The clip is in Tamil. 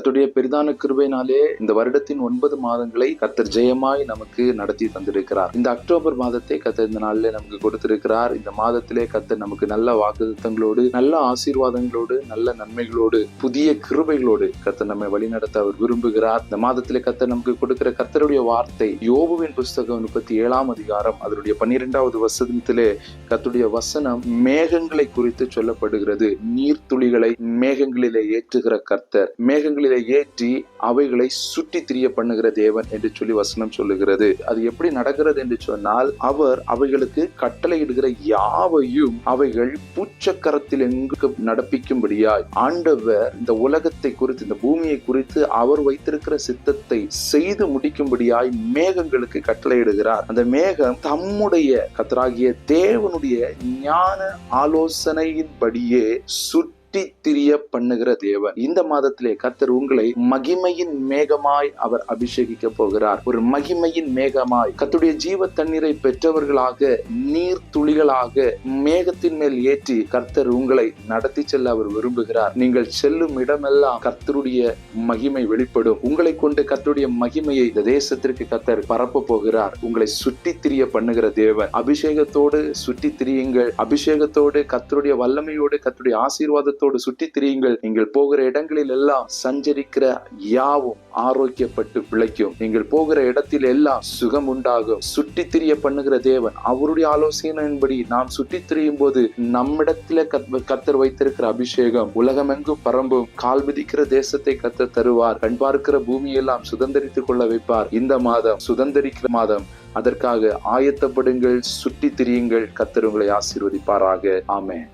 கத்துடைய பெரிதான கிருபையினாலே இந்த வருடத்தின் ஒன்பது மாதங்களை கர்த்தர் ஜெயமாய் நமக்கு நடத்தி தந்திருக்கிறார். இந்த அக்டோபர் மாதத்தை கத்தர் இந்த நாளிலே நமக்கு கொடுத்திருக்கிறார். இந்த மாதத்திலே கத்தர் நமக்கு நல்ல வாக்குத்தங்களோடு நல்ல ஆசீர்வாதங்களோடு நல்ல நன்மைகளோடு புதிய கிருபைகளோடு கத்தர் நம்மை வழிநடத்த அவர் விரும்புகிறார். இந்த மாதத்திலே கத்தர் நமக்கு கொடுக்கிற கர்த்தருடைய வார்த்தை யோபுவின் புஸ்தகம் முப்பத்தி ஏழாம் அதிகாரம் அதனுடைய பன்னிரெண்டாவது வசனத்திலே கத்துடைய வசனம் மேகங்களை குறித்து சொல்லப்படுகிறது. நீர்த்துளிகளை மேகங்களிலே ஏற்றுகிற கர்த்தர் மேகங்களில் ஏற்றி அவைகளை சுற்றி திரிய பண்ணுகிற தேவன் என்று சொல்லி வசனம் சொல்லுகிறது. அது எப்படி நடக்கிறது என்று சொன்னால் அவர் அவைகளுக்கு கட்டளையிடுகிற யாவையும் அவைகள் பூச்சக்கரத்தில் எங்கு நடப்பிக்கும்படியாய் ஆண்டவர் இந்த உலகத்தை குறித்து இந்த பூமியை குறித்து அவர் வைத்திருக்கிற சித்தத்தை செய்து முடிக்கும்படியாய் மேகங்களுக்கு கட்டளையிடுகிறார். அந்த மேகம் தம்முடைய கத்தராகிய தேவனுடைய ஞான ஆலோசனையின்படியே சுற்றி திரிய பண்ணுகிற தேவன். இந்த மாதத்திலே கத்தர் உங்களை மகிமையின் மேகமாய் அவர் அபிஷேகிக்க போகிறார். ஒரு மகிமையின் மேகமாய் கத்துடைய ஜீவ தண்ணீரை பெற்றவர்களாக நீர் துளிகளாக மேகத்தின் மேல் ஏற்றி கர்த்தர் உங்களை நடத்தி செல்ல அவர் விரும்புகிறார். நீங்கள் செல்லும் இடமெல்லாம் கர்த்தருடைய மகிமை வெளிப்படும். உங்களை கொண்டு கர்த்தருடைய மகிமையை இந்த தேசத்திற்கு கர்த்தர் பரப்ப போகிறார். உங்களை சுற்றி திரிய பண்ணுகிற தேவன். அபிஷேகத்தோடு சுற்றி திரியுங்கள். அபிஷேகத்தோடு கர்த்தருடைய வல்லமையோடு கர்த்தருடைய ஆசீர்வாதத்தோடு சுற்றி திரியுங்கள். நீங்கள் போகிற இடங்களில் எல்லாம் சஞ்சரிக்கிற யாவும் ஆரோக்கியப்பட்டு பிழைக்கும். நீங்கள் போகிற இடத்தில் எல்லாம் சுகம் உண்டாகும் சுற்றி திரிய பண்ணுகிற தேவன் அவருடைய ஆலோசனையின்படி நாம் சுற்றி திரியும் போது நம்மிடத்தில கத்- வைத்திருக்கிற அபிஷேகம் உலகமெங்கும் பரம்பும். கால் மிதிக்கிற தேசத்தை கத்த தருவார். கண் பார்க்கிற பூமியெல்லாம் சுதந்திரித்துக் கொள்ள வைப்பார். இந்த மாதம் சுதந்திரிக்கிற மாதம். அதற்காக ஆயத்தப்படுங்கள் சுற்றி திரியுங்கள். கத்தர் உங்களை ஆசீர்வதிப்பாராக. ஆமே